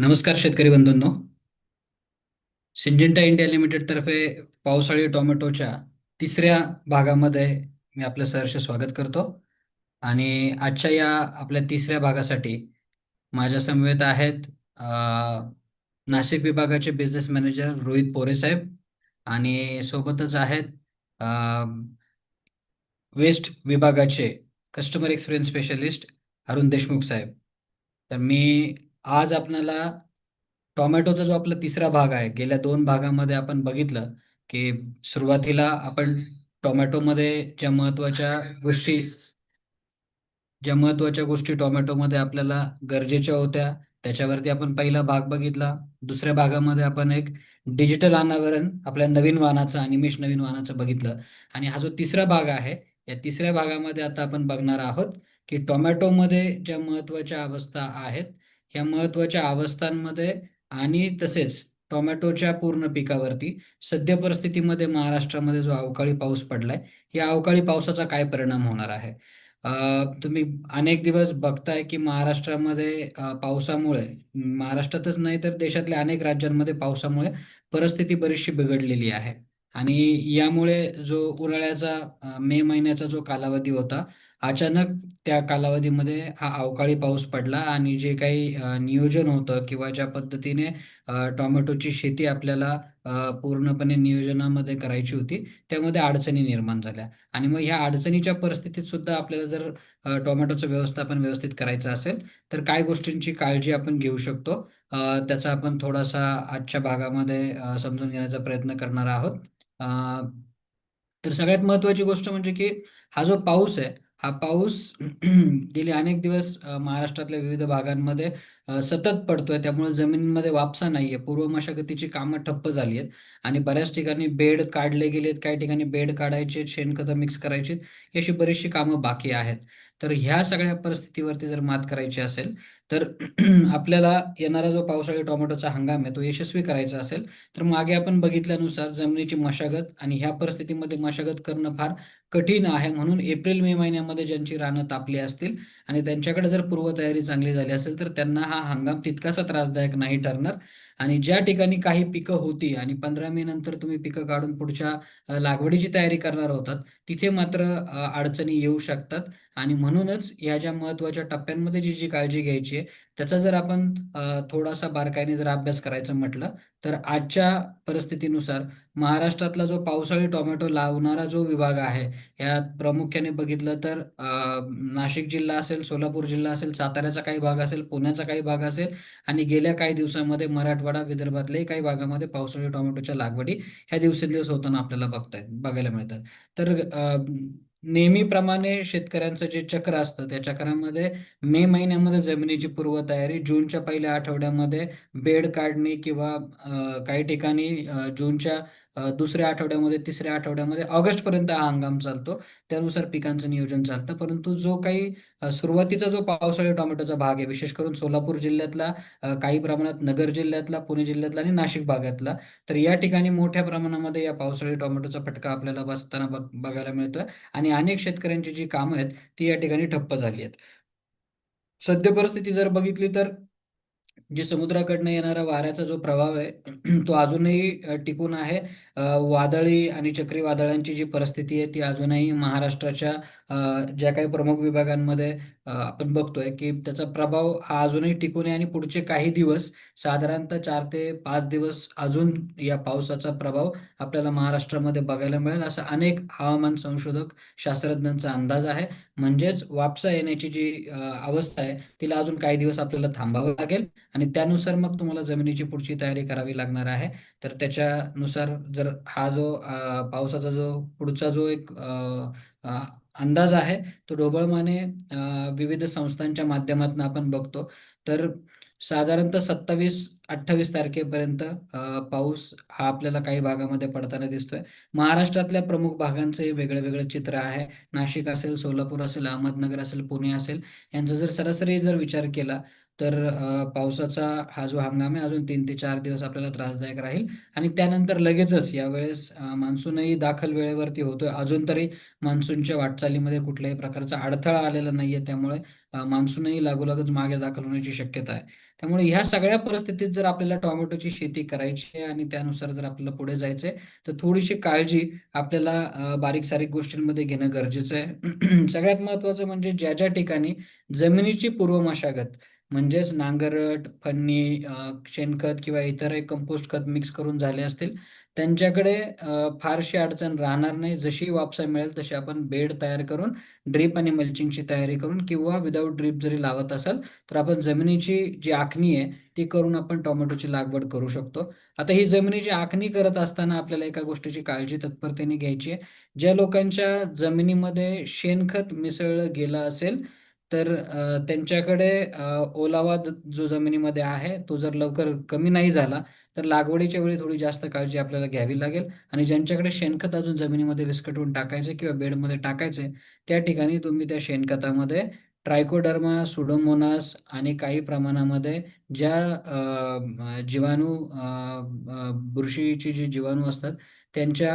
नमस्कार शेतकरी बंधूंनो. सिंजिंटा India limited तर्फे पावसाळी टोमॅटोच्या तिसऱ्या भागामध्ये मी आपलं सहर्ष स्वागत करतो. आणि आजच्या या आपल्या तिसऱ्या भागासाठी माझ्या समवेत आहेत नाशिक विभागाचे बिझनेस मॅनेजर रोहित पोरे साहेब आणि सोबतच आहेत वेस्ट विभागाचे customer experience specialist Arun Deshmukh साहेब. तर मी आज आपल्याला टोमॅटोचा जो आपला तिसरा भाग आहे गेल्या दोन भागामध्ये आपण बघितलं की सुरुवातीला आपण टोमॅटोमध्ये ज्या महत्त्वाच्या गोष्टी ज्या महत्त्वाच्या गोष्टी टोमॅटोमध्ये आपल्याला गरजेच्या होत्या त्याच्यावरती आपण पहिला भाग बघितला. दुसऱ्या भागामध्ये आपण एक डिजिटल अनावरण आपल्या नवीन वाहनाचं अनिमेश नवीन वाहनाचं बघितलं. आणि हा जो तिसरा भाग आहे या तिसऱ्या भागामध्ये आता आपण बघणार आहोत की टोमॅटोमध्ये ज्या महत्त्वाच्या अवस्था आहेत ह्या महत्त्वाच्या अवस्थांमध्ये आणि तसेच टोमॅटोच्या पूर्ण पिकावरती सद्य परिस्थितीमध्ये महाराष्ट्रामध्ये जो अवकाळी पाऊस पडलाय या अवकाळी पावसाचा काय परिणाम होणार आहे? तुम्ही अनेक दिवस बघताय की महाराष्ट्रामध्ये पावसामुळे महाराष्ट्रातच नाही तर देशातल्या अनेक राज्यांमध्ये पावसामुळे परिस्थिती बरीचशी बिघडलेली आहे. आणि यामुळे जो उन्हाळ्याचा मे महिन्याचा जो कालावधी होता अचानक त्या कालावधीमध्ये हा अवकाळी पाऊस पडला आणि जे काही नियोजन होतं किंवा ज्या पद्धतीने टोमॅटोची शेती आपल्याला पूर्णपणे नियोजनामध्ये करायची होती त्यामध्ये अडचणी निर्माण झाल्या. आणि मग ह्या अडचणीच्या परिस्थितीत सुद्धा आपल्याला जर टोमॅटोचं व्यवस्थापन व्यवस्थित करायचं असेल तर काय गोष्टींची काळजी आपण घेऊ शकतो? त्याचा आपण थोडासा आजच्या भागामध्ये समजून घेण्याचा प्रयत्न करणार आहोत. अ, तर सगळ्यात महत्त्वाची गोष्ट म्हणजे की हा जो पाऊस आहे हा पाऊस गेले अनेक दिवस महाराष्ट्रातल्या विविध भागांमध्ये सतत पडतोय. त्यामुळे जमिनीमध्ये वापसा नाहीये. पूर्व मशागतीची कामं ठप्प झाली आहेत आणि बऱ्याच ठिकाणी बेड काढले गेलेत. काही ठिकाणी बेड काढायचे शेणखतं मिक्स करायची ही अशी बरीचशी कामं बाकी आहेत. तर ह्या सगळ्या परिस्थितीवरती जर मात करायची असेल तर आपल्याला येणारा जो पावसाळी टोमॅटोचा हंगाम आहे तो यशस्वी करायचा असेल तर मागे आपण बघितल्यानुसार जमिनीची मशागत आणि ह्या परिस्थितीमध्ये मशागत करणं फार कठीण आहे म्हणून एप्रिल मे महिन्यामध्ये ज्यांची रानं तापली असतील आणि त्यांच्याकडे जर पूर्वतयारी चांगली झाली असेल तर त्यांना हा हंगाम तितकासा त्रासदायक नाही ठरणार. आणि ज्या ठिकाणी काही पिकं होती आणि पंधरा मे नंतर तुम्ही पिकं काढून पुढच्या लागवडीची तयारी करणार होतात तिथे मात्र अडचणी येऊ शकतात. आणि म्हणूनच या ज्या महत्त्वाच्या टप्प्यांमध्ये जी जी काळजी घ्यायची आहे त्याचा जर आपण थोडासा बारकाईने जर अभ्यास करायचं म्हटलं तर आजच्या परिस्थितीनुसार महाराष्ट्रातला जो पावसाळी टोमॅटो लावणारा जो विभाग आहे यात प्रामुख्याने बघितलं तर नाशिक जिल्हा असेल सोलापूर जिल्हा असेल साताऱ्याचा काही भाग असेल पुण्याचा काही भाग असेल आणि गेल्या काही दिवसामध्ये मराठवाडा विदर्भातल्याही काही भागामध्ये पावसाळी टोमॅटोच्या लागवडी ह्या दिवसेंदिवस होताना आपल्याला बघतायत बघायला मिळतात. तर नेहमीप्रमाणे शेतकऱ्यांचं जे चक्र असतं त्या चक्रामध्ये मे महिन्यामध्ये जमिनीची पूर्वतयारी जूनच्या पहिल्या आठवड्यामध्ये बेड काढणे किंवा काही ठिकाणी जूनच्या दुसऱ्या आठवड्यामध्ये तिसऱ्या आठवड्यामध्ये ऑगस्टपर्यंत हा हंगाम चालतो. त्यानुसार पिकांचं नियोजन चालतं. परंतु जो काही सुरुवातीचा जो पावसाळी टोमॅटोचा भाग आहे विशेष करून सोलापूर जिल्ह्यातला काही प्रमाणात नगर जिल्ह्यातला पुणे जिल्ह्यातला आणि नाशिक भागातला तर या ठिकाणी मोठ्या प्रमाणामध्ये या पावसाळी टोमॅटोचा फटका आपल्याला बसताना बघायला मिळतोय. आणि अनेक शेतकऱ्यांची जी कामं आहेत ती या ठिकाणी ठप्प झाली आहेत. सद्य परिस्थिती जर बघितली तर जे समुद्राकडनं येणारा वाऱ्याचा जो प्रभाव आहे तो अजूनही टिकून आहे. वादळी आणि चक्रीवादळांची जी परिस्थिती आहे ती अजूनही महाराष्ट्राच्या ज्या काही प्रमुख विभागांमध्ये आपण बघतोय की त्याचा प्रभाव हा अजूनही टिकून आहे आणि पुढचे काही दिवस साधारणतः चार ते पाच दिवस अजून या पावसाचा प्रभाव आपल्याला महाराष्ट्रामध्ये बघायला मिळेल. असा अनेक हवामान संशोधक शास्त्रज्ञांचा अंदाज आहे. म्हणजेच वापसा येण्याची जी अवस्था आहे तिला अजून काही दिवस आपल्याला थांबावं लागेल आणि त्यानुसार मग तुम्हाला जमिनीची पुढची तयारी करावी लागणार आहे. तर त्याच्यानुसार जर हा जो पावसाचा जो पुढचा जो एक अंदाज आहे. तो ढोबळमाने विविध संस्थांच्या माध्यमातून आपण बघतो. तर साधारणतः सत्तावीस अठ्ठावीस तारखेपर्यंत पाऊस हा आपल्याला काही भागामध्ये पडताना दिसतोय. महाराष्ट्रातल्या प्रमुख भागांचं हे वेगळं वेगळं चित्र आहे. नाशिक असेल सोलापूर असेल अहमदनगर असेल पुणे असेल. यांचा जर सरासरी जर विचार केला तर पावसाचा हा जो हंगाम आहे अजून तीन ते चार दिवस आपल्याला त्रासदायक राहील. आणि त्यानंतर लगेचच यावेळेस मान्सूनही दाखल वेळेवरती होतोय. अजून तरी मान्सूनच्या वाटचालीमध्ये कुठल्याही प्रकारचा अडथळा आलेला नाहीये. त्यामुळे मान्सूनही लागोलागच मागे दाखल होण्याची शक्यता आहे. त्यामुळे ह्या सगळ्या परिस्थितीत जर आपल्याला टोमॅटोची शेती करायची आहे आणि त्यानुसार जर आपल्याला पुढे जायचंय तर थोडीशी काळजी आपल्याला बारीक सारीक गोष्टींमध्ये घेणं गरजेचं आहे. सगळ्यात महत्त्वाचं म्हणजे ज्या ज्या ठिकाणी जमिनीची पूर्व मशागत म्हणजेच नांगरट फन्नी शेणखत किंवा इतरही कंपोस्ट खत मिक्स करून झाले असतील त्यांच्याकडे फारशी अडचण राहणार नाही. जशी वापसा मिळेल तशी आपण बेड तयार करून ड्रीप आणि मल्चिंगची तयारी करून किंवा विदाऊट ड्रीप जरी लावत असाल तर आपण जमिनीची जी आखणी आहे ती करून आपण टोमॅटोची लागवड करू शकतो. आता ही जमिनीची आखणी करत असताना आपल्याला एका गोष्टीची काळजी तत्परतेने घ्यायची आहे. ज्या लोकांच्या जमिनीमध्ये शेणखत मिसळलं गेलं असेल तर त्यांच्याकडे ओलावा जो जमिनीमध्ये आहे तो जर लवकर कमी नाही झाला तर लागवडीच्या वेळी थोडी जास्त काळजी आपल्याला घ्यावी लागेल. आणि ज्यांच्याकडे शेणखत अजून जमिनीमध्ये विस्कटून टाकायचे किंवा बेडमध्ये टाकायचे त्या ठिकाणी तुम्ही त्या शेणखतामध्ये ट्रायकोडर्मा सुडोमोनास आणि काही प्रमाणामध्ये ज्या जीवाणू अ, बुरशीची जी जीवाणू असतात त्यांच्या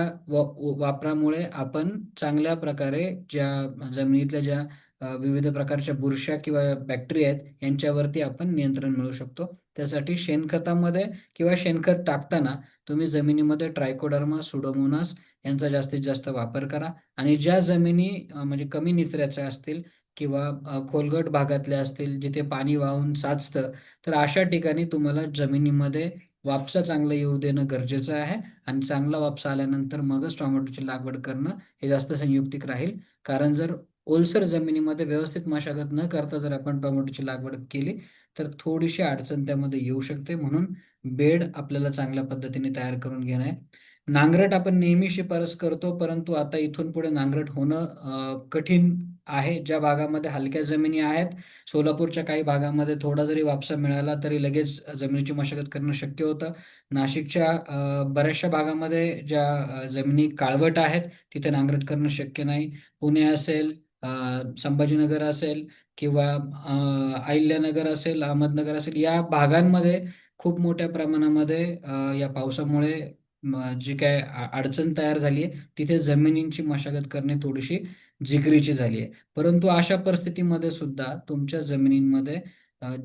वापरामुळे आपण चांगल्या प्रकारे ज्या जमिनीतल्या ज्या विविध प्रकारच्या बुरश्या किंवा बॅक्टेरिया आहेत यांच्यावरती आपण नियंत्रण मिळवू शकतो. त्यासाठी शेणखतामध्ये किंवा शेणखत टाकताना तुम्ही जमिनीमध्ये ट्रायकोडर्मा सुडोमोनास यांचा जास्तीत जास्त वापर करा. आणि ज्या जमिनी म्हणजे कमी निचऱ्याच्या असतील किंवा खोलगट भागातल्या असतील जिथे पाणी वाहून साचतं तर अशा ठिकाणी तुम्हाला जमिनीमध्ये वापसा चांगलं येऊ देणं गरजेचं आहे. आणि चांगला वापसा आल्यानंतर मगच टोमॅटोची लागवड करणं हे जास्त संयुक्तिक राहील. कारण जर ओलसर जमिनीमध्ये व्यवस्थित मशागत न करता जर आपण टोमॅटोची लागवड केली तर थोडीशी अडचण त्यामध्ये येऊ शकते. म्हणून बेड आपल्याला चांगल्या पद्धतीने तयार करून घेणं आहे. नांगरट आपण नेहमी शिफारस करतो परंतु आता इथून पुढे नांगरट होणं कठीण आहे. ज्या भागामध्ये हलक्या जमिनी आहेत सोलापूरच्या काही भागामध्ये थोडा जरी वापसा मिळाला तरी लगेच जमिनीची मशागत करणं शक्य होतं. नाशिकच्या बऱ्याचशा भागामध्ये ज्या जमिनी काळवट आहेत तिथे नांगरट करणं शक्य नाही. पुणे असेल संभाजीनगर असेल किंवा अहिल्यानगर असेल अहमदनगर असेल या भागांमध्ये खूप मोठ्या प्रमाणामध्ये या पावसामुळे जी काय अडचण तयार झाली आहे तिथे जमिनींची मशागत करणे थोडीशी जिकरीची झाली आहे. परंतु अशा परिस्थितीमध्ये सुद्धा तुमच्या जमिनींमध्ये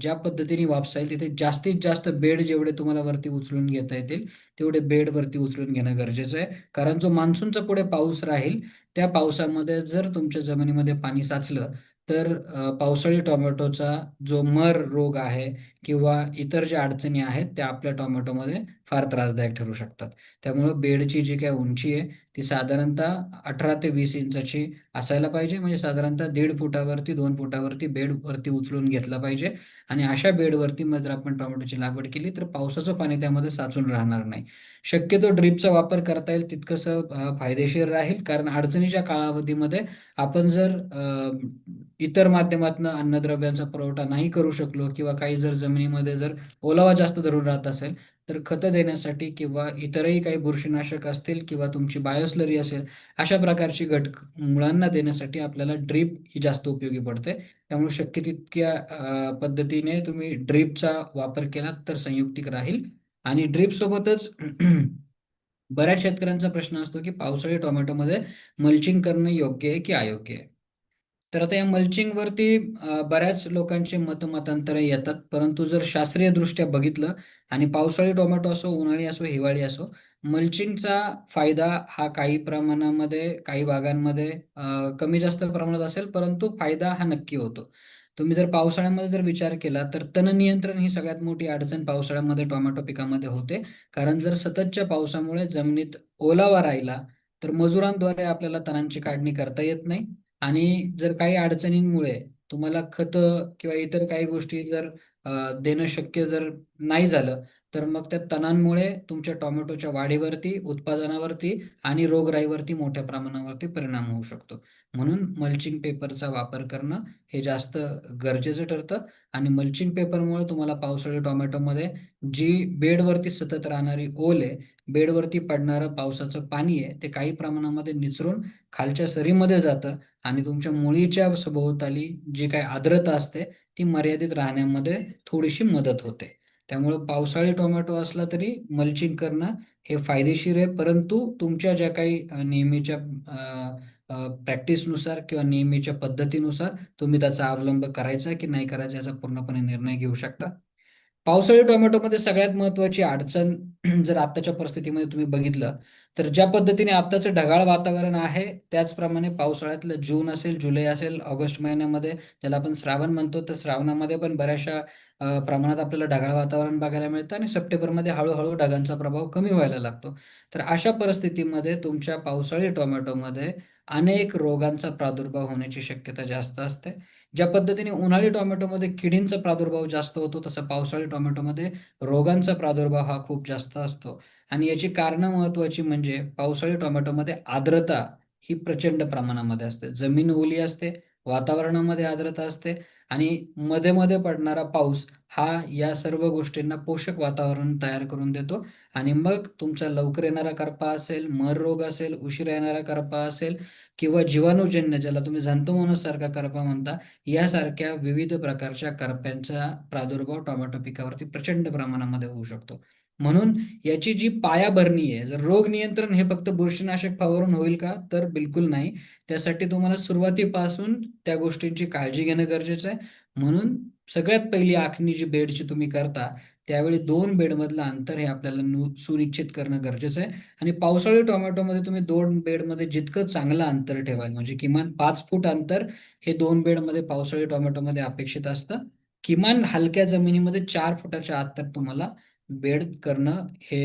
ज्या पद्धतीने वापसा येईल तिथे जास्तीत जास्त बेड जेवढे तुम्हाला वरती उचलून घेता येतील तेवढे बेड वरती उचलून घेणं गरजेचं आहे. कारण जो मान्सूनचा पुढे पाऊस राहील त्या पावसामध्ये जर तुमच्या जमिनीमध्ये पाणी साचलं तर पावसाळी टोमॅटोचा जो मर रोग आहे किंवा इतर ज्या अडचणी आहेत त्या आपल्या टोमॅटोमध्ये फार त्रासदायक ठरू शकतात. त्यामुळं बेडची जी काय उंची आहे ती साधारणतः अठरा ते वीस इंचाची असायला पाहिजे. म्हणजे साधारणतः दीड फुटावरती दोन फुटावरती बेड वरती उचलून घेतला पाहिजे. आणि अशा बेडवरती मग जर आपण टोमॅटोची लागवड केली तर पावसाचं पाणी त्यामध्ये साचून राहणार नाही. शक्यतो ड्रीपचा वापर करता येईल तितकंसं फायदेशीर राहील. कारण अडचणीच्या कालावधीमध्ये आपण जर इतर माध्यमातून अन्नद्रव्यांचा पुरवठा नाही करू शकलो किंवा काही जर जमिनीमध्ये जर ओलावा जास्त धरून राहत असेल तर खतं देण्यासाठी किंवा इतरही काही बुरशीनाशक असतील किंवा तुमची बायोस्लरी असेल अशा प्रकारची घटक मुळांना देण्यासाठी आपल्याला ड्रीप ही जास्त उपयोगी पडते. त्यामुळे शक्य तितक्या पद्धतीने तुम्ही ड्रीपचा वापर केला तर संयुक्तिक राहील. आणि ड्रीप सोबतच बऱ्याच शेतकऱ्यांचा प्रश्न असतो की पावसाळी टोमॅटोमध्ये मल्चिंग करणं योग्य आहे की अयोग्य आहे? तर आता या मल्चिंगवरती बऱ्याच लोकांचे मतमतांतरे येतात. परंतु जर शास्त्रीय दृष्ट्या बघितलं आणि पावसाळी टोमॅटो असो उन्हाळी असो हिवाळी असो मल्चिंगचा फायदा हा काही प्रमाणामध्ये काही भागांमध्ये कमी जास्त प्रमाणात असेल परंतु फायदा हा नक्की होतो. तुम्ही जर पावसाळ्यामध्ये जर विचार केला तर तण नियंत्रण ही सगळ्यात मोठी अडचण पावसाळ्यामध्ये टोमॅटो पिकामध्ये होते. कारण जर सततच्या पावसामुळे जमिनीत ओलावा राहिला तर मजुरांद्वारे आपल्याला तणांची काढणी करता येत नाही. आणि जर काही अडचणींमुळे तुम्हाला खतं किंवा इतर काही गोष्टी जर देणं शक्य जर नाही झालं तर मग त्या तणांमुळे तुमच्या टोमॅटोच्या वाढीवरती उत्पादनावरती आणि रोगराईवरती मोठ्या प्रमाणावरती परिणाम होऊ शकतो. म्हणून मल्चिंग पेपरचा वापर करणं हे जास्त गरजेचं ठरतं आणि मल्चिंग पेपरमुळे तुम्हाला पावसाळी टोमॅटोमध्ये जी बेडवरती सतत राहणारी ओल आहे बेडवरती पडणारं पावसाचं पाणी आहे ते काही प्रमाणामध्ये निचरून खालच्या सरीमध्ये जातं आणि तुमच्या मुळीच्या सभोवताली जी काही आर्द्रता असते ती मर्यादित राहण्यामध्ये थोडीशी मदत होते. त्यामुळं पावसाळी टोमॅटो असला तरी मल्चिंग करणं हे फायदेशीर आहे. परंतु तुमच्या ज्या काही नेहमीच्या प्रॅक्टिसनुसार किंवा नेहमीच्या पद्धतीनुसार तुम्ही त्याचा अवलंब करायचा की नाही करायचा याचा पूर्णपणे निर्णय घेऊ शकता. पावसाळी टोमॅटोमध्ये सगळ्यात महत्वाची अडचण जर आत्ताच्या परिस्थितीमध्ये तुम्ही बघितलं तर ज्या पद्धतीने आत्ताचं ढगाळ वातावरण आहे त्याचप्रमाणे पावसाळ्यातलं जून असेल जुलै असेल ऑगस्ट महिन्यामध्ये ज्याला आपण श्रावण म्हणतो तर श्रावणामध्ये पण बऱ्याचशा अ, प्रमाणात आपल्याला ढगाळ वातावरण बघायला मिळतं आणि सप्टेंबरमध्ये हळूहळू ढगांचा प्रभाव कमी व्हायला लागतो. तर अशा परिस्थितीमध्ये तुमच्या पावसाळी टोमॅटोमध्ये अनेक रोगांचा प्रादुर्भाव होण्याची शक्यता जास्त असते. ज्या पद्धतीने उन्हाळी टोमॅटोमध्ये किडींचा प्रादुर्भाव जास्त होतो तसं पावसाळी टोमॅटोमध्ये रोगांचा प्रादुर्भाव हा खूप जास्त असतो. आणि याची कारणं महत्त्वाची म्हणजे पावसाळी टोमॅटोमध्ये आर्द्रता ही प्रचंड प्रमाणामध्ये असते. जमीन ओली असते वातावरणामध्ये आर्द्रता असते आणि मध्ये मध्ये पडणारा पाऊस हा या सर्व गोष्टींना पोषक वातावरण तयार करून देतो. आणि मग तुमचा लवकर येणारा करपा असेल मर रोग असेल उशिरा येणारा करपा असेल किंवा जीवाणूजन्य ज्याला तुम्ही झंतोमोनस सारखा करपा म्हणता यासारख्या विविध प्रकारच्या करप्यांचा प्रादुर्भाव टोमॅटो पिकावरती प्रचंड प्रमाणामध्ये होऊ शकतो. म्हणून याची जी पायाभरणी आहे जर रोग नियंत्रण हे फक्त बुरशीनाशक फवारून होईल का? तर बिलकुल नाही. त्यासाठी तुम्हाला सुरुवातीपासून त्या गोष्टींची काळजी घेणं गरजेचं आहे. म्हणून सगळ्यात पहिली आखणी जी बेडची तुम्ही करता त्यावेळी दोन बेडमधलं अंतर हे आपल्याला सुनिश्चित करणं गरजेचं आहे. आणि पावसाळी टोमॅटोमध्ये तुम्ही दोन बेडमध्ये जितकं चांगलं अंतर ठेवाल म्हणजे किमान पाच फूट अंतर हे दोन बेडमध्ये पावसाळी टोमॅटोमध्ये अपेक्षित असतं. किमान हलक्या जमिनीमध्ये चार फुटाच्या आत तर तुम्हाला बेड करणं हे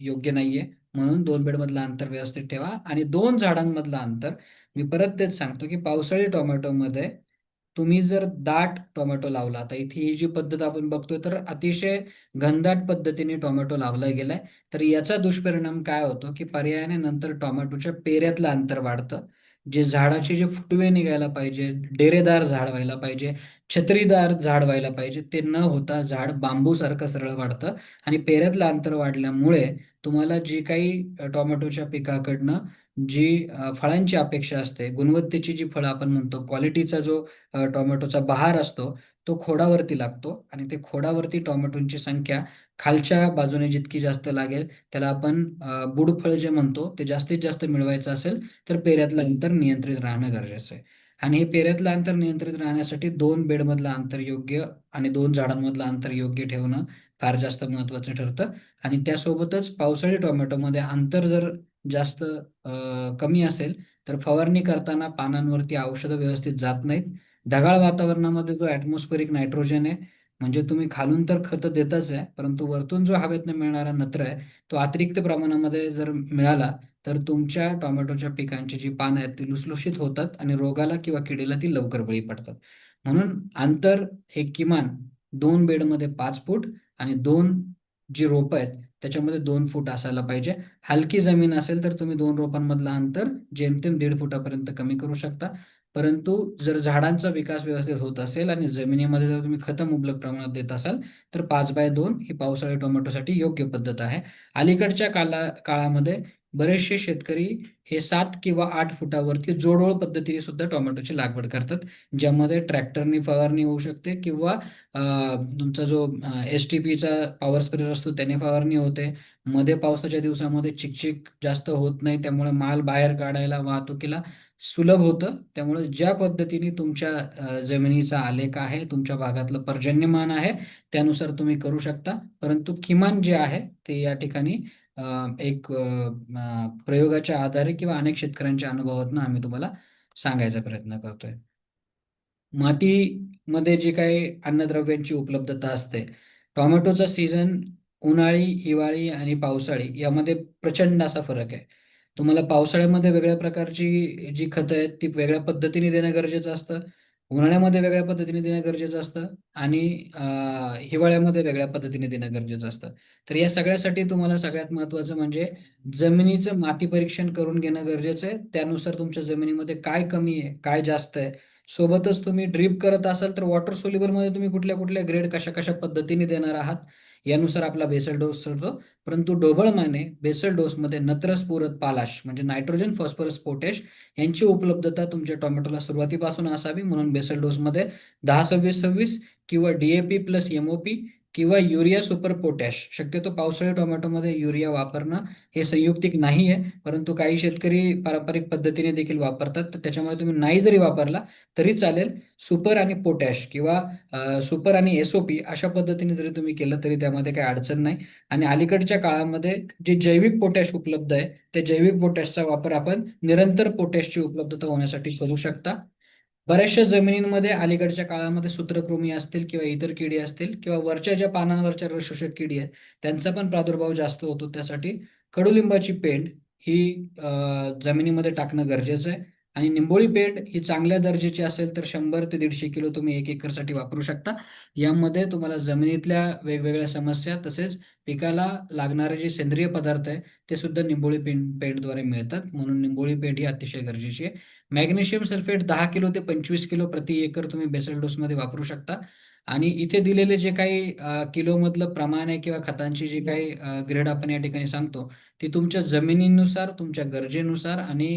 योग्य नाहीये. म्हणून दोन बेडमधलं अंतर व्यवस्थित ठेवा. आणि दोन झाडांमधलं अंतर मी परत तेच सांगतो की पावसाळी टोमॅटोमध्ये तुम्ही जर दाट टोमॅटो लावला आता इथे ही जी पद्धत आपण बघतोय तर अतिशय घनदाट पद्धतीने टोमॅटो लावला गेलाय. तर याचा दुष्परिणाम काय होतो की पर्यायाने नंतर टोमॅटोच्या पेऱ्यातलं अंतर वाढतं. जे झाडाचे जे फुटवे निघायला पाहिजे डेरेदार झाड व्हायला पाहिजे छत्रीदार झाड व्हायला पाहिजे ते न होता झाड बांबूसारखं सरळ वाढतं. आणि पेऱ्यातलं अंतर वाढल्यामुळे तुम्हाला जी काही टोमॅटोच्या पिकाकडनं जी फळांची अपेक्षा असते गुणवत्तेची जी फळं आपण म्हणतो क्वालिटीचा जो टोमॅटोचा बहार असतो तो खोडावरती लागतो आणि ते खोडावरती टोमॅटोची संख्या खालच्या बाजूने जितकी जास्त लागेल त्याला आपण बुडफळ जे म्हणतो ते जास्तीत जास्त मिळवायचं असेल तर पेऱ्यातलं अंतर नियंत्रित राहणं गरजेचं आहे. आणि हे पेऱ्यातलं अंतर नियंत्रित राहण्यासाठी दोन बेडमधलं अंतर योग्य आणि दोन झाडांमधलं अंतर योग्य ठेवणं फार जास्त महत्त्वाचं ठरतं. आणि त्यासोबतच पावसाळी टोमॅटोमध्ये अंतर जर जास्त कमी असेल तर फवारणी करताना पानांवरती औषधं व्यवस्थित जात नाहीत. ढगाळ वातावरणामध्ये जो ॲटमॉस्फेरिक नायट्रोजन आहे म्हणजे तुम्ही खालून तर खतं देताच आहे परंतु वरतून जो हवेतनं मिळणारा नत्र आहे तो अतिरिक्त प्रमाणामध्ये जर मिळाला तर तुमच्या टोमॅटोच्या पिकांची जी पानं आहेत ती लुसलुशीत होतात आणि रोगाला किंवा किडीला ती लवकर बळी पडतात. म्हणून अंतर हे किमान दोन बेडमध्ये पाच फूट आणि दोन जी रोपं आहेत त्याच्यामध्ये दोन फूट असायला पाहिजे. हलकी जमीन असेल तर तुम्ही दोन रोपांमधलं अंतर जेमतेम दीड फुटापर्यंत कमी करू शकता. परंतु जर झाडांचा विकास व्यवस्थित होत असेल आणि जमिनीमध्ये जर तुम्ही खत मुबलक प्रमाणात देत असाल तर पाच बाय दोन ही पावसाळी टोमॅटोसाठी योग्य पद्धत आहे. अलीकडच्या काला काळामध्ये बरेचसे शेतकरी हे सात किंवा आठ फुटावरती जोडोळ पद्धतीने सुद्धा टोमॅटोची लागवड करतात ज्यामध्ये ट्रॅक्टरनी फवारणी होऊ शकते किंवा तुमचा जो एस टी पीचा पॉवर स्प्रेअर असतो त्याने फवारणी होते. मध्ये पावसाच्या दिवसामध्ये चिकचिक जास्त होत नाही त्यामुळे माल बाहेर काढायला वाहतुकीला सुलभ होतं. त्यामुळे ज्या पद्धतीने तुमच्या जमिनीचा आलेख आहे तुमच्या भागातलं पर्जन्यमान आहे त्यानुसार तुम्ही करू शकता. परंतु किमान जे आहे ते या ठिकाणी एक प्रयोगाच्या आधारे किंवा अनेक शेतकऱ्यांच्या अनुभवातून आम्ही तुम्हाला सांगायचा प्रयत्न करतोय. मातीमध्ये जे काही अन्नद्रव्यांची उपलब्धता असते टोमॅटोचा सीझन उन्हाळी हिवाळी आणि पावसाळी यामध्ये प्रचंड असा फरक आहे. तुम्हाला पावसाळ्यामध्ये वेगळ्या प्रकारची जी खतं आहेत ती वेगळ्या पद्धतीने देणं गरजेचं असतं. उन्हाळ्यामध्ये वेगळ्या पद्धतीने देणं गरजेचं असतं आणि हिवाळ्यामध्ये वेगळ्या पद्धतीने देणं गरजेचं असतं. तर या सगळ्यासाठी तुम्हाला सगळ्यात महत्त्वाचं म्हणजे जमिनीचं माती परीक्षण करून घेणं गरजेचं आहे. त्यानुसार तुमच्या जमिनीमध्ये काय कमी आहे काय जास्त आहे. सोबतच तुम्ही ड्रीप करत असाल तर वॉटर सोल्युबलमध्ये तुम्ही कुठल्या कुठल्या ग्रेड कशा कशा पद्धतीने देणार आहात. यानुसार आपला बेसल डोस ठरतो. परंतु डोबळमाने बेसल डोसमध्ये नत्र स्फुरद पालाश म्हणजे नायट्रोजन फॉस्फरस पोटॅश यांची उपलब्धता तुमच्या टोमॅटोला सुरुवातीपासून असावी. म्हणून बेसल डोसमध्ये दहा सव्वीस सव्वीस किंवा डीएपी प्लस एमओपी किंवा युरिया सुपर पोटॅश. शक्यतो पावसाळी टोमॅटोमध्ये युरिया वापरणं हे संयुक्तिक नाही आहे परंतु काही शेतकरी पारंपरिक पद्धतीने देखील वापरतात. तर त्याच्यामध्ये तुम्ही नाही जरी वापरला तरी चालेल सुपर आणि पोटॅश किंवा सुपर आणि एसओपी अशा पद्धतीने जरी तुम्ही केलं तरी त्यामध्ये काही अडचण नाही. आणि अलीकडच्या काळामध्ये जे जैविक पोटॅश उपलब्ध आहे त्या जैविक पोटॅशचा वापर आपण निरंतर पोटॅशची उपलब्धता होण्यासाठी करू शकता. बऱ्याचशा जमिनींमध्ये अलीकडच्या काळामध्ये सूत्रकृमी असतील किंवा इतर किडी असतील किंवा वरच्या ज्या पानांवरच्या रसशोषक किडी आहेत त्यांचा पण प्रादुर्भाव जास्त होतो. त्यासाठी कडुलिंबाची पेंड ही जमिनीमध्ये टाकणं गरजेचं आहे. आणि निंबोळी पेंड ही चांगल्या दर्जाची असेल तर शंभर ते दीडशे किलो तुम्ही एक एकरसाठी वापरू शकता. यामध्ये तुम्हाला जमिनीतल्या वेगवेगळ्या समस्या तसेच पिकाला लागणारे जे सेंद्रिय पदार्थ आहे ते सुद्धा निंबोळी पेंड पेंडद्वारे मिळतात. म्हणून निंबोळी पेंड ही अतिशय गरजेची आहे. मॅग्नेशियम सल्फेट दहा किलो ते पंचवीस किलो प्रति एकर तुम्ही बेसल डोसमध्ये वापरू शकता. आणि इथे दिलेले जे काही किलोमधलं प्रमाण आहे किंवा खतांची जी काही ग्रेड आपण या ठिकाणी सांगतो ती तुमच्या जमिनीनुसार तुमच्या गरजेनुसार आणि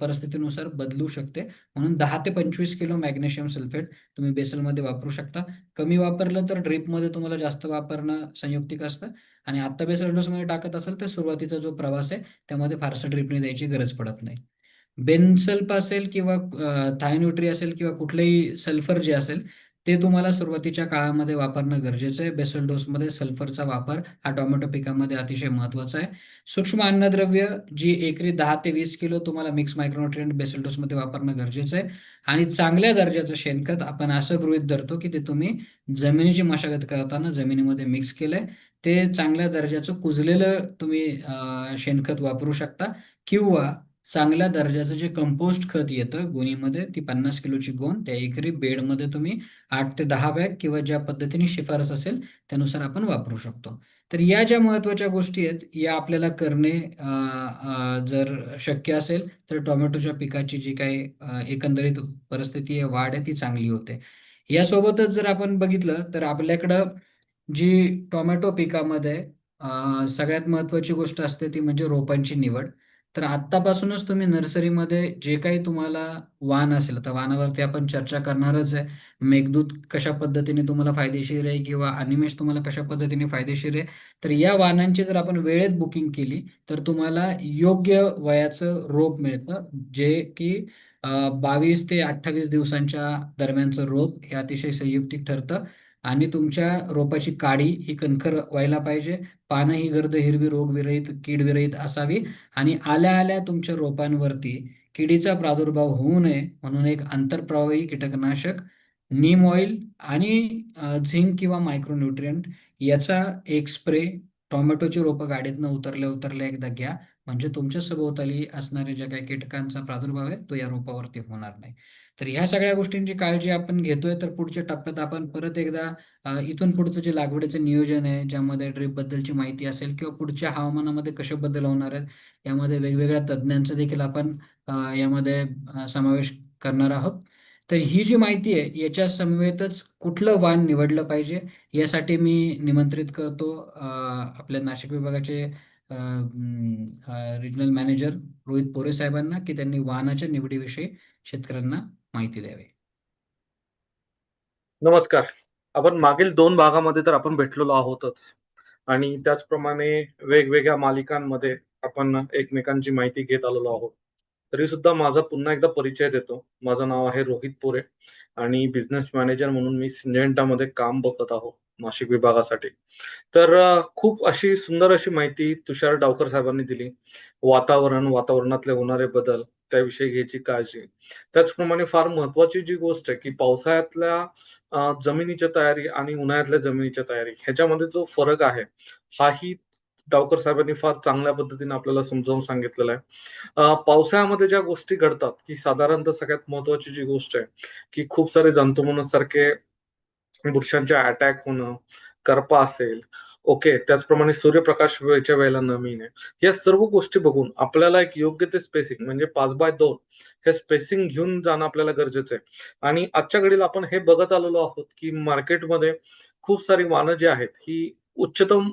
परिस्थितीनुसार बदलू शकते. म्हणून दहा ते पंचवीस किलो मॅग्नेशियम सल्फेट तुम्ही बेसलमध्ये वापरू शकता. कमी वापरलं तर ड्रिपमध्ये तुम्हाला जास्त वापरणं संयुक्तिक असतं. आणि आत्ता बेसल डोसमध्ये टाकत असेल तर सुरुवातीचा जो प्रवास आहे त्यामध्ये फारसं ड्रिपने द्यायची गरज पडत नाही. बेनसल्प असेल किंवा थायन्युट्री असेल किंवा कुठलेही सल्फर जे असेल ते तुम्हाला सुरुवातीच्या काळामध्ये वापरणं गरजेचं आहे. बेसल डोसमध्ये सल्फरचा वापर हा टोमॅटो पिकामध्ये अतिशय महत्त्वाचा आहे. सूक्ष्म अन्नद्रव्य जी एकरी दहा ते वीस किलो तुम्हाला मिक्स मायक्रोन्युट्रियंट बेसल डोसमध्ये वापरणं गरजेचं आहे. आणि चांगल्या दर्जाचं शेणखत आपण असं गृहित धरतो की ते तुम्ही जमिनीची मशागत करताना जमिनीमध्ये मिक्स केलंय. ते चांगल्या दर्जाचं कुजलेलं तुम्ही शेणखत वापरू शकता किंवा चांगल्या दर्जाचं जे कंपोस्ट खत येतं गोणीमध्ये ती पन्नास किलोची गोण त्या एकरी बेडमध्ये तुम्ही आठ ते दहा बॅग किंवा ज्या पद्धतीने शिफारस असेल त्यानुसार आपण वापरू शकतो. तर या ज्या महत्त्वाच्या गोष्टी आहेत या आपल्याला करणे जर शक्य असेल तर टोमॅटोच्या पिकाची जी काही एकंदरीत परिस्थिती आहे वाढ आहे ती चांगली होते. यासोबतच जर आपण बघितलं तर आपल्याकडं जी टोमॅटो पिकामध्ये सगळ्यात महत्वाची गोष्ट असते ती म्हणजे रोपांची निवड. तर आत्तापासूनच तुम्ही नर्सरीमध्ये जे काही तुम्हाला वाण असेल तर वाणावरती आपण चर्चा करणारच आहे मेघदूत कशा पद्धतीने तुम्हाला फायदेशीर आहे किंवा अनिमेश तुम्हाला कशा पद्धतीने फायदेशीर आहे तर या वाहनांची जर आपण वेळेत बुकिंग केली तर तुम्हाला योग्य वयाचं रोप मिळतं जे की बावीस ते अठ्ठावीस दिवसांच्या दरम्यानचं रोप हे अतिशय संयुक्तिक ठरतं. आणि तुमच्या रोपाची काडी ही कणखर व्हायला पाहिजे. पानं ही गर्द हिरवी रोगविरहित कीडविरहित असावी. आणि आल्या आल्या तुमच्या रोपांवरती किडीचा प्रादुर्भाव होऊ नये म्हणून एक आंतरप्रवाही कीटकनाशक नीम ऑइल आणि झिंक किंवा मायक्रोन्युट्रियंट याचा एक स्प्रे टोमॅटोची रोपं गाडीतनं उतरल्या उतरल्या एकदा घ्या. म्हणजे तुमच्या सभोवताली असणाऱ्या ज्या काही कीटकांचा प्रादुर्भाव आहे तो या रोपावरती होणार नाही. तर ह्या सगळ्या गोष्टींची काळजी आपण घेतोय. तर पुढच्या टप्प्यात आपण परत एकदा इथून पुढचं जे लागवडीचं नियोजन आहे ज्यामध्ये ड्रीप बद्दलची माहिती असेल किंवा पुढच्या हवामानामध्ये कसे बदल होणार आहेत यामध्ये वेगवेगळ्या तज्ज्ञांचा देखील आपण यामध्ये समावेश करणार आहोत. तर ही जी माहिती आहे याच्या समवेतच कुठलं वाण निवडलं पाहिजे यासाठी मी निमंत्रित करतो आपल्या नाशिक विभागाचे रिजनल मॅनेजर रोहित पोरे साहेबांना की त्यांनी वाहनाच्या निवडीविषयी शेतकऱ्यांना माहिती द्यावी. नमस्कार. आपण मागील दोन भागामध्ये तर आपण भेटलेलो आहोतच. आणि त्याचप्रमाणे वेगवेगळ्या मालिकांमध्ये आपण एकमेकांची माहिती घेत आलेलो आहोत. तरी सुद्धा माझा पुन्हा एकदा परिचय देतो. माझं नाव आहे रोहित पोरे आणि बिझनेस मॅनेजर म्हणून मी सिंजेंटामध्ये काम बघत आहोत नाशिक विभागासाठी. तर खूप अशी सुंदर अशी माहिती तुषार डावकर साहेबांनी दिली. वातावरण वातावरणातले होणारे बदल त्याविषयी घ्यायची काळजी. त्याचप्रमाणे फार महत्वाची जी गोष्ट आहे की पावसाळ्यातल्या जमिनीच्या तयारी आणि उन्हाळ्यातल्या जमिनीच्या तयारी ह्याच्यामध्ये जो फरक आहे हाही डावकर साहेबांनी फार चांगल्या पद्धतीने आपल्याला समजावून सांगितलेलं आहे. पावसाळ्यामध्ये ज्या गोष्टी घडतात की साधारणतः सगळ्यात महत्वाची जी गोष्ट आहे की खूप सारे जंतुमनस सारखे बुरशांच्या अटॅक होणं करपा असेल ओके त्याचप्रमाणे सूर्यप्रकाश वेळच्या वेळेला न मिळणे या सर्व गोष्टी बघून आपल्याला एक योग्य ते स्पेसिंग म्हणजे पाच बाय दोन हे स्पेसिंग घेऊन जाणं आपल्याला गरजेचं आहे. आणि आजच्या घडीला आपण हे बघत आलेलो आहोत की मार्केटमध्ये खूप सारी वाहनं जी आहेत ही उच्चतम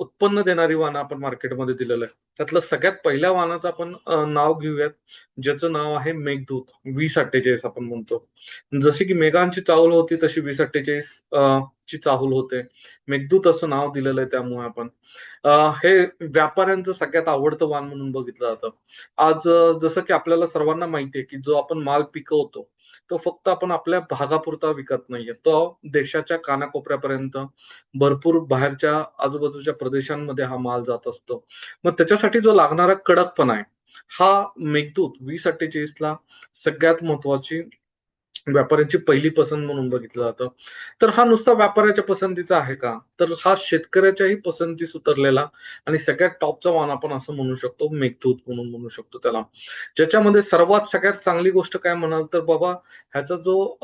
उत्पन्न देणारी वाहनं आपण मार्केटमध्ये दिलेलं आहे. त्यातलं सगळ्यात पहिल्या वाहनाचं आपण नाव घेऊयात, ज्याचं नाव आहे मेघदूत. वीस-अठ्ठेचाळीस आपण म्हणतो. जशी की मेघांची चाहुल होती, तशी वीस-अठ्ठेचाळीस ची चाहुल होते. मेघदूत असं नाव दिलेलं आहे त्यामुळे आपण. हे व्यापाऱ्यांचं सगळ्यात आवडतं वाहन म्हणून बघितलं जातं. आज जसं की आपल्याला सर्वांना माहिती आहे, की जो आपण माल पिकवतो, तो फक्त आपण आपल्या भागापुरता विकत नाहीये. तो देशाच्या कानाकोपऱ्यापर्यंत भरपूर बाहेरच्या आजूबाजूच्या प्रदेशांमध्ये हा माल जात असतो. मग त्याच्यासाठी जो लागणारा कडकपणा आहे, हा मेघदूत 2048 ला सगळ्यात महत्त्वाची व्यापाऱ्यांची पहिली पसंत म्हणून बघितलं जातं. तर हा नुसता व्यापाऱ्याच्या पसंतीचा आहे का? तर हा शेतकऱ्याच्याही पसंतीस उतरलेला आणि सगळ्यात टॉपचा वाण आपण असं म्हणू शकतो, मेघदूत म्हणून म्हणू शकतो त्याला. ज्याच्यामध्ये सर्वात सगळ्यात चांगली गोष्ट काय म्हणाल तर बाबा ह्याचा जो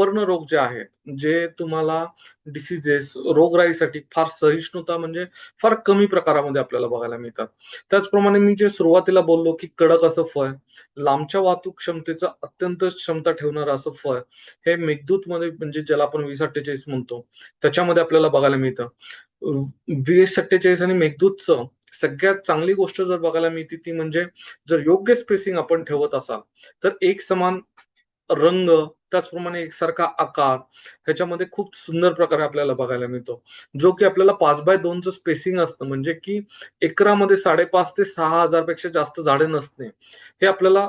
अ, पर्णरोग जे आहेत, जे तुम्हाला डिसीजेस, रोगराईसाठी फार सहिष्णुता म्हणजे फार कमी प्रकारामध्ये आपल्याला बघायला मिळतात. त्याचप्रमाणे मी जे सुरुवातीला बोललो, की कडक असं फळ, लांबच्या वाहतूक क्षमतेचं अत्यंत क्षमता ठेवणारं असं फळ, हे मेघदूतमध्ये म्हणजे ज्याला आपण 2048 म्हणतो, त्याच्यामध्ये आपल्याला बघायला मिळतं. वीस अठ्ठेचाळीस आणि मेघदूतचं सगळ्यात चांगली गोष्ट जर बघायला मिळते ती म्हणजे जर योग्य स्पेसिंग आपण ठेवत असाल, तर एकसमान रंग, त्याचप्रमाणे एकसारखा आकार ह्याच्यामध्ये खूप सुंदर प्रकारे आपल्याला बघायला मिळतो. जो की आपल्याला पाच बाय दोनचं स्पेसिंग असतं म्हणजे की एकरामध्ये 5.5 ते सहा हजारपेक्षा जास्त झाडे नसणे. हे आपल्याला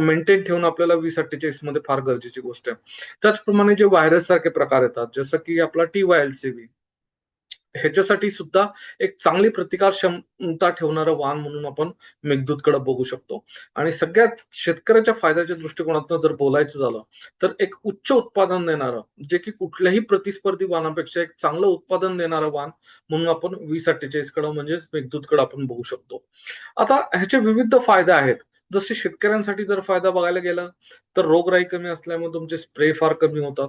मेंटेन ठेवून आपल्याला 2048 मध्ये फार गरजेची गोष्ट आहे. त्याचप्रमाणे जे व्हायरस सारखे प्रकार येतात, जसं की आपला टी-वाय-एल-सी-व्ही. ह्याच्यासाठी सुद्धा एक चांगली प्रतिकार क्षमता ठेवणारं वाहन म्हणून आपण मेघदूतकडे बघू शकतो. आणि सगळ्यात शेतकऱ्याच्या फायद्याच्या दृष्टिकोनातून जर बोलायचं झालं, तर एक उच्च उत्पादन देणारं, जे की कुठल्याही प्रतिस्पर्धी वाहनापेक्षा एक चांगलं उत्पादन देणारं वाहन म्हणून आपण 2048 कडे म्हणजेच मेघदूतकडे आपण बघू शकतो. आता ह्याचे विविध फायदे आहेत. जसे शेतकऱ्यांसाठी जर फायदा बघायला गेला, तर रोगराई कमी असल्यामुळे तुमचे स्प्रे फार कमी होतात.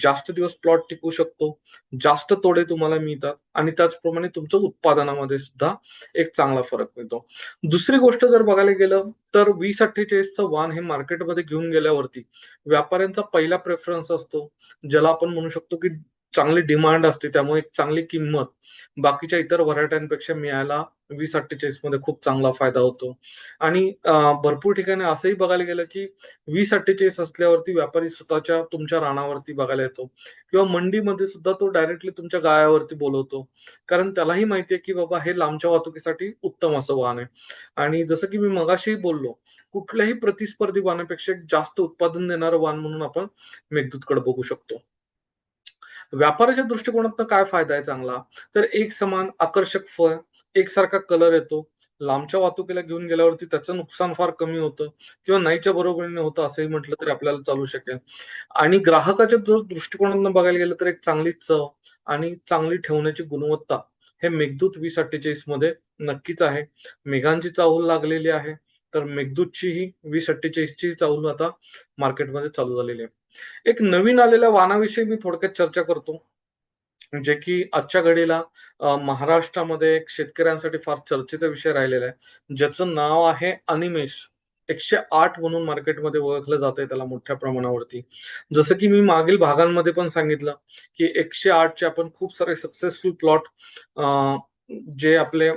जास्त दिवस प्लॉट टिकू शकतो. जास्त तोडे तुम्हाला मिळतात आणि त्याचप्रमाणे तुमच्या उत्पादनामध्ये सुद्धा एक चांगला फरक मिळतो. दुसरी गोष्ट जर बघायला गेलं, तर वीस अठ्ठेचाळीसचं वाहन हे मार्केटमध्ये घेऊन गेल्यावरती व्यापाऱ्यांचा पहिला प्रेफरन्स असतो. ज्याला आपण म्हणू शकतो, की चांगली डिमांड असते. त्यामुळे एक चांगली किंमत बाकीच्या इतर व्हरायट्यांपेक्षा मिळायला 2048 मध्ये खूप चांगला फायदा होतो. आणि भरपूर ठिकाणी असंही बघायला गेलं, की 2048 असल्यावरती व्यापारी स्वतःच्या तुमच्या रानावरती बघायला येतो किंवा मंडीमध्ये सुद्धा तो डायरेक्टली तुमच्या गाळ्यावरती बोलवतो. कारण त्यालाही माहिती आहे, की बाबा हे लांबच्या वाहतुकीसाठी उत्तम असं वाहन आहे. आणि जसं की मी मगाशीही बोललो, कुठल्याही प्रतिस्पर्धी वाहनापेक्षा जास्त उत्पादन देणारं वाहन म्हणून आपण मेघदूतकडे बघू शकतो. व्यापाराच्या दृष्टिकोनातनं काय फायदा आहे चांगला? तर एक समान आकर्षक फळ, एकसारखा कलर येतो. लांबच्या वाहतुकीला घेऊन गेल्यावरती त्याचं नुकसान फार कमी होतं किंवा नाहीच्या बरोबरीने होतं असंही म्हटलं तरी आपल्याला चालू शकेल. आणि ग्राहकाच्या जर बघायला गेलं तर एक चांगली चव आणि चांगली ठेवण्याची गुणवत्ता हे मेघदूत 2048 मध्ये नक्कीच आहे. मेघांची चाहूल लागलेली आहे. तर मेघदूतची ही 2048 ची चाहूल आता मार्केटमध्ये चालू झालेली आहे. एक नवीन आलेल्या वाहनाविषयी मी थोडक्यात चर्चा करतो. जे की आजच्या घडीला महाराष्ट्रामध्ये एक शेतकऱ्यांसाठी फार चर्चेचा विषय राहिलेला आहे. ज्याचं नाव आहे अनिमेष. 108 म्हणून मार्केटमध्ये ओळखलं जात आहे त्याला मोठ्या प्रमाणावरती. जसं की मी मागील भागांमध्ये पण सांगितलं, की 108 चे आपण खूप सारे सक्सेसफुल प्लॉट अ, जे आपले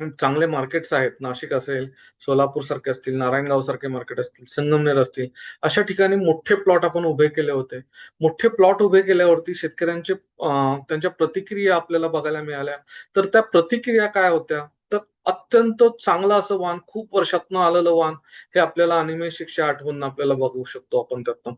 चांगले मार्केट्स आहेत. नाशिक असेल, सोलापूर सारखे असतील, नारायणगाव सारखे मार्केट असतील, संगमनेर असतील, अशा ठिकाणी मोठे प्लॉट आपण उभे केले होते. मोठे प्लॉट उभे केल्यावरती शेतकऱ्यांचे त्यांच्या प्रतिक्रिया आपल्याला बघायला मिळाल्या. तर त्या प्रतिक्रिया काय होत्या? तर अत्यंत चांगलं असं वाहन, खूप वर्षातनं आलेलं वाहन, हे आपल्याला अनिमेष 108 मधनं आपल्याला बघू शकतो आपण त्यातनं.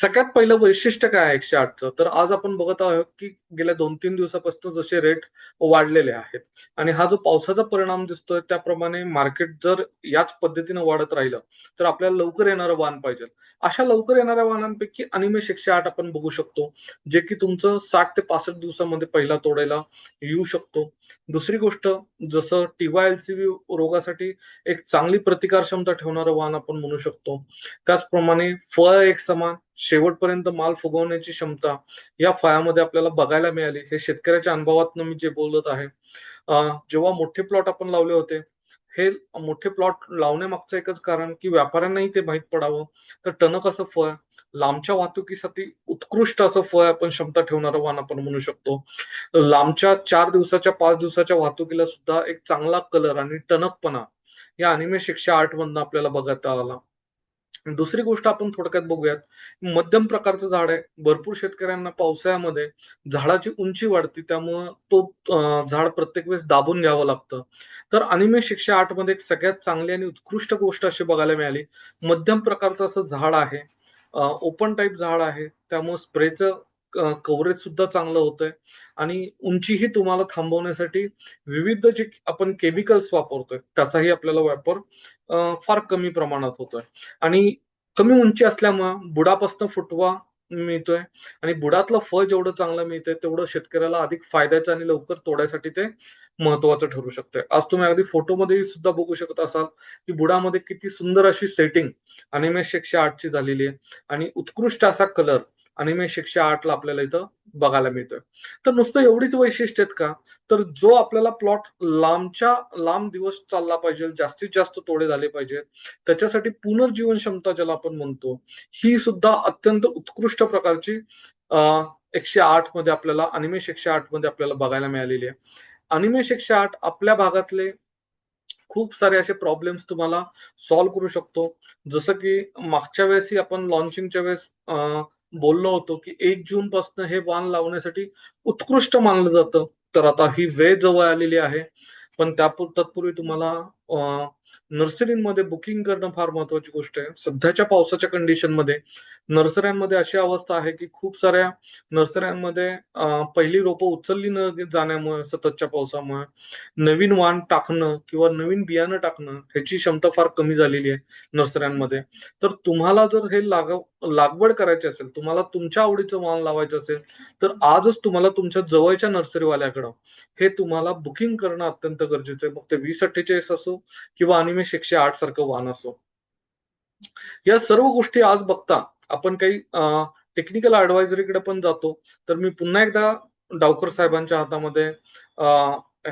सगळ्यात पहिलं वैशिष्ट्य काय आहे 108 चं? तर आज आपण बघत आहोत, की गेल्या 2-3 दिवसापासून जसे रेट वाढलेले आहेत आणि हा जो पावसाचा परिणाम दिसतोय त्याप्रमाणे मार्केट जर याच पद्धतीनं वाढत राहिलं, तर आपल्याला लवकर येणारं वाहन पाहिजे. अशा लवकर येणाऱ्या वाहनांपैकी अनिमय शिक्षा आठ आपण बघू शकतो. जे की तुमचं साठ ते 65 दिवसामध्ये पहिला तोडायला येऊ शकतो. दुसरी गोष्ट जसं एल सी व्ही रोगासाठी एक चांगली प्रतिकारक्षमता ठेवणारं वाहन आपण म्हणू शकतो. त्याचप्रमाणे फळ एक समान शेवटपर्यंत माल फुगवण्याची क्षमता या फळामध्ये आपल्याला बघायला मिळाली. हे शेतकऱ्याच्या अनुभवातनं मी जे बोलत आहे. जेव्हा मोठे प्लॉट आपण लावले होते, हे मोठे प्लॉट लावण्यामागचं एकच कारण, की व्यापाऱ्यांनाही ते माहीत पडावं. तर टणक असं फळ लांबच्या वाहतुकीसाठी उत्कृष्ट असं फळ आपण क्षमता ठेवणारं वाहन आपण म्हणू शकतो. लांबच्या चार दिवसाच्या पाच दिवसाच्या वाहतुकीला सुद्धा एक चांगला कलर आणि टणकपणा या अनिमेश एकशे आठ मधनं आपल्याला बघता आला. दुसरी गोष्ट आपण थोडक्यात बघूयात मध्यम प्रकारचं झाड आहे. भरपूर शेतकऱ्यांना पावसाळ्यामध्ये झाडाची उंची वाढते त्यामुळं तो झाड प्रत्येक वेळेस दाबून घ्यावं लागतं. तर अनिमे शिक्षा आठमध्ये एक सगळ्यात चांगली आणि उत्कृष्ट गोष्ट अशी बघायला मिळाली. मध्यम प्रकारचं असं झाड आहे. ओपन टाईप झाड आहे. त्यामुळे स्प्रेचं कव्हरेज सुद्धा चांगलं होतंय. आणि उंचीही तुम्हाला थांबवण्यासाठी विविध जे आपण केमिकल्स वापरतोय त्याचाही आपल्याला वापर फार कमी प्रमाणात होतोय. आणि कमी उंची असल्यामुळं बुडापासनं फुटवा मिळतोय. आणि बुडातलं फळ जेवढं चांगलं मिळतंय तेवढं शेतकऱ्याला अधिक फायद्याचं आणि लवकर तोडायसाठी ते महत्वाचं ठरू शकते आज तुम्ही अगदी फोटोमध्ये सुद्धा बघू शकत असाल की बुडामध्ये किती सुंदर अशी सेटिंग अनिमेश एकशे आठची झालेली आहे. आणि उत्कृष्ट असा कलर अनिमेश एकशे आठला आपल्याला इथं बघायला मिळतोय. तर नुसतं एवढीच वैशिष्ट्य आहेत का? तर जो आपल्याला प्लॉट लांबच्या लांब दिवस चालला पाहिजे जास्तीत जास्त तोडे झाले पाहिजेत त्याच्यासाठी पुनर्जीवन क्षमता ज्याला आपण म्हणतो ही सुद्धा अत्यंत उत्कृष्ट प्रकारची एकशे आठमध्ये आपल्याला अनिमेश एकशे आठमध्ये आपल्याला बघायला मिळालेली आहे. अनिमे शिक्षा आठ आपल्या भागातले खूप सारे असे प्रॉब्लेम्स तुम्हाला सॉल्व्ह करू शकतो. जसं की मागच्या वेळेसही आपण लॉन्चिंगच्या वेळेस बोललो होतो की एक जून पासून हे वाण लावण्यासाठी उत्कृष्ट मानलं जातं. तर आता ही वेळ जवळ आलेली आहे. पण त्या तत्पूर्वी तुम्हाला नर्सरीमध्ये बुकिंग करणं फार महत्वाची गोष्ट आहे. सध्याच्या पावसाच्या कंडिशनमध्ये नर्सऱ्यांमध्ये अशी अवस्था आहे की खूप साऱ्या नर्सऱ्यांमध्ये पहिली रोपं उचलली न जाण्यामुळे सततच्या पावसामुळे नवीन वाण टाकणं किंवा नवीन बियाणं टाकणं ह्याची क्षमता फार कमी झालेली आहे नर्सऱ्यांमध्ये. तर तुम्हाला जर हे लाग लागवड करायची असेल तुम्हाला तुमच्या आवडीचं वाण लावायचं असेल तर आजच तुम्हाला तुमच्या जवळच्या नर्सरीवाल्याकडं हे तुम्हाला बुकिंग करणं अत्यंत गरजेचं आहे. मग ते वीस अठ्ठेचाळीस असो किंवा अनिमेश एकशे आठ सारखं वाहन असो. या सर्व गोष्टी आज बघता आपण काही टेक्निकल ऍडवायझरीकडे पण जातो तर मी पुन्हा एकदा डावकर साहेबांच्या हातामध्ये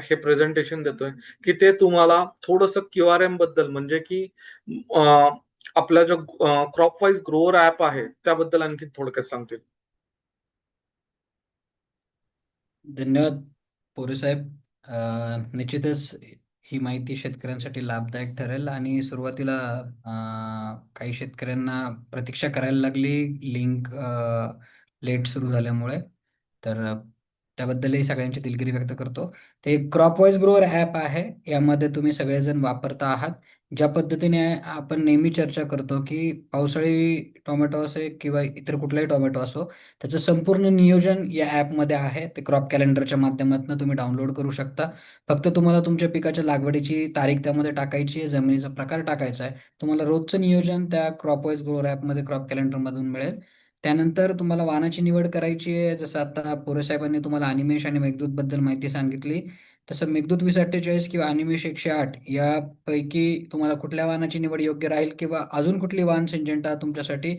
हे प्रेझेंटेशन देतोय की ते तुम्हाला थोडस क्यू आर एमबद्दल म्हणजे की आपल्या आपला जो क्रॉप वाईज ग्रोअर ऍप आहे त्याबद्दल आणखी थोडक्यात सांगतील. धन्यवाद पोरे साहेब. निश्चितच ही माहिती शेतकऱ्यांसाठी लाभदायक ठरेल आणि सुरुवातीला काही शेतकऱ्यांना प्रतीक्षा करायला लागली. लिंक लेट सुरू झाल्यामुळे. तर त्याबद्दलही सगळ्यांची दिलगिरी व्यक्त करतो. ते क्रॉप वाईज ग्रोअर ॲप आहे. यामध्ये तुम्ही सगळेजण वापरता आहात. ज्या पद्धतीने आपण नेहमी चर्चा करतो की पावसाळी टोमॅटो असे किंवा इतर कुठलाही टोमॅटो असो त्याचं संपूर्ण नियोजन या ॲपमध्ये आहे. ते क्रॉप कॅलेंडरच्या माध्यमातून तुम्ही डाउनलोड करू शकता. फक्त तुम्हाला तुमच्या पिकाच्या लागवडीची तारीख त्यामध्ये टाकायची आहे जमिनीचा प्रकार टाकायचा आहे. तुम्हाला रोजचं नियोजन त्या क्रॉप वाईज ग्रोअर ॲपमध्ये क्रॉप कॅलेंडरमधून मिळेल. त्यानंतर तुम्हाला वाहनाची निवड करायची आहे. जसं आता पोरे साहेबांनी तुम्हाला अनिमेश आणि मेघदूत बद्दल माहिती सांगितली. तसं मेघदूत वीस अठ्ठेचाळीस किंवा अनिमेश एकशे आठ यापैकी तुम्हाला कुठल्या वाहनाची निवड योग्य राहील किंवा अजून कुठली वाहन सिंजेंटा तुमच्यासाठी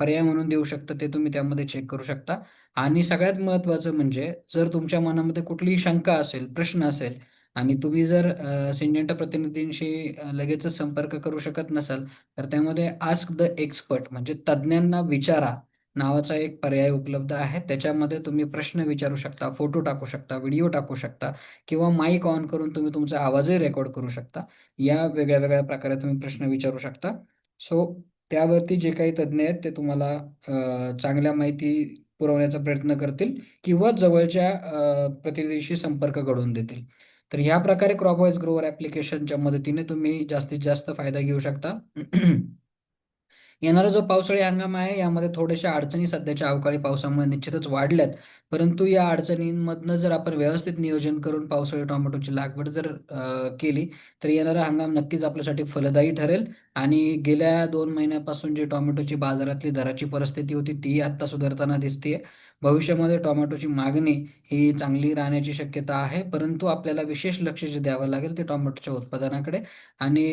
पर्याय म्हणून देऊ शकतं ते तुम्ही त्यामध्ये चेक करू शकता. आणि सगळ्यात महत्त्वाचं म्हणजे जर तुमच्या मनामध्ये कुठलीही शंका असेल प्रश्न असेल आणि तुम्ही जर सिंजेंटा प्रतिनिधींशी लगेच लगेचच संपर्क करू शकत नसाल तर त्यामध्ये आस्क द एक्सपर्ट म्हणजे तज्ज्ञांना विचारा. नावाचा एक पर्याय उपलब्ध आहे. त्याच्यामध्ये तुम्ही प्रश्न विचारू शकता फोटो टाकू शकता व्हिडिओ टाकू शकता किंवा माईक ऑन करून तुम्ही तुमचा आवाजही रेकॉर्ड करू शकता. या वेगळ्या वेगळ्या प्रकारे तुम्ही प्रश्न विचारू शकता. सो त्यावरती जे काही तज्ज्ञ आहेत ते तुम्हाला चांगल्या माहिती पुरवण्याचा प्रयत्न करतील किंवा जवळच्या प्रतिनिधीशी संपर्क घडवून देतील. तर ह्या प्रकारे क्रॉपवाईज ग्रोवर ॲप्लिकेशनच्या मदतीने तुम्ही जास्तीत जास्त फायदा घेऊ शकता. येणारा जो पावसाळी हंगाम आहे यामध्ये थोड्याशा अडचणी सध्याच्या अवकाळी पावसामुळे निश्चितच वाढल्यात. परंतु या अडचणींमधनं जर आपण व्यवस्थित नियोजन करून पावसाळी टोमॅटोची लागवड जर केली तर येणारा हंगाम नक्कीच आपल्यासाठी फलदायी ठरेल. आणि गेल्या दोन महिन्यापासून जी टोमॅटोची बाजारातली दराची परिस्थिती होती ती आत्ता सुधारताना दिसते भविष्यामध्ये टोमॅटोची मागणी ही चांगली राहण्याची शक्यता आहे. परंतु आपल्याला विशेष लक्ष जे द्यावं लागेल ते टोमॅटोच्या उत्पादनाकडे. आणि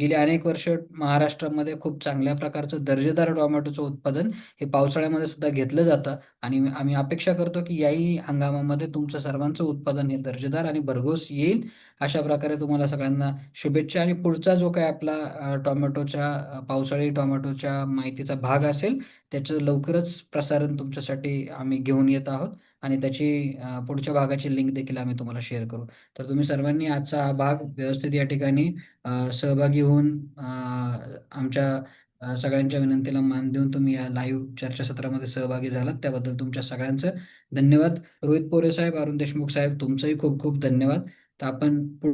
गेली अनेक वर्ष महाराष्ट्रामध्ये खूप चांगल्या प्रकारचं दर्जेदार टोमॅटोचं उत्पादन हे पावसाळ्यामध्ये सुद्धा घेतलं जातं. आणि आम्ही अपेक्षा करतो की याही हंगामामध्ये तुमचं सर्वांचं उत्पादन हे दर्जेदार आणि भरघोस येईल. अशा प्रकारे तुम्हाला सगळ्यांना शुभेच्छा आणि पुढचा जो काही आपला टोमॅटोच्या पावसाळी टोमॅटोच्या माहितीचा भाग असेल, त्याचं लवकरच प्रसारण तुमच्यासाठी आम्ही घेऊन येत आहोत आणि त्याची पुढच्या भागाची लिंक देखील आम्ही तुम्हाला शेअर करू. तर तुम्ही सर्वांनी आजचा हा भाग व्यवस्थित या ठिकाणी सहभागी होऊन आमच्या सगळ्यांच्या विनंतीला मान देऊन तुम्ही या लाईव्ह चर्चासत्रामध्ये सहभागी झालात. त्याबद्दल तुमच्या सगळ्यांचं धन्यवाद. रोहित पोरे साहेब, अरुण देशमुख साहेब तुमचंही खूप खूप धन्यवाद. तर आपण